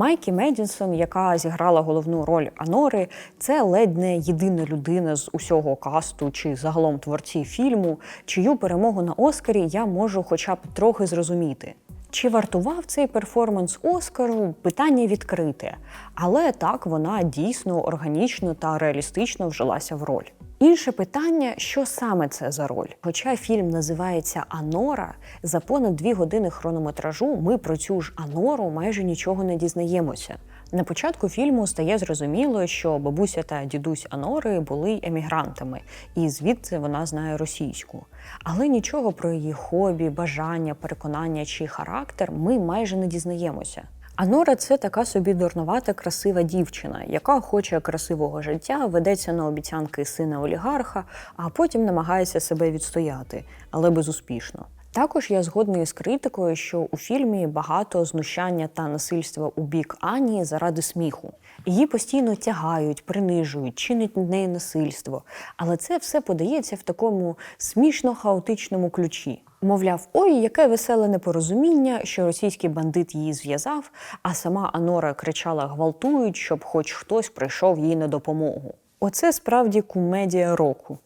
Майкі Медінсон, яка зіграла головну роль Анори, це ледь не єдина людина з усього касту чи загалом творці фільму, чию перемогу на Оскарі я можу хоча б трохи зрозуміти. Чи вартував цей перформанс Оскару? Питання відкрите, але так вона дійсно органічно та реалістично вжилася в роль. Інше питання, що саме це за роль? Хоча фільм називається Анора, за понад дві години хронометражу ми про цю ж Анору майже нічого не дізнаємося. На початку фільму стає зрозуміло, що бабуся та дідусь Анори були емігрантами, і звідси вона знає російську. Але нічого про її хобі, бажання, переконання чи характер ми майже не дізнаємося. Анора це така собі дурнувата, красива дівчина, яка хоче красивого життя, ведеться на обіцянки сина олігарха, а потім намагається себе відстояти, але безуспішно. Також я згодний з критикою, що у фільмі багато знущання та насильства у бік Ані заради сміху. Її постійно тягають, принижують, чинять над нею насильство. Але це все подається в такому смішно-хаотичному ключі. Мовляв, ой, яке веселе непорозуміння, що російський бандит її зв'язав, а сама Анора кричала гвалтують, щоб хоч хтось прийшов їй на допомогу. Оце справді кумедія року.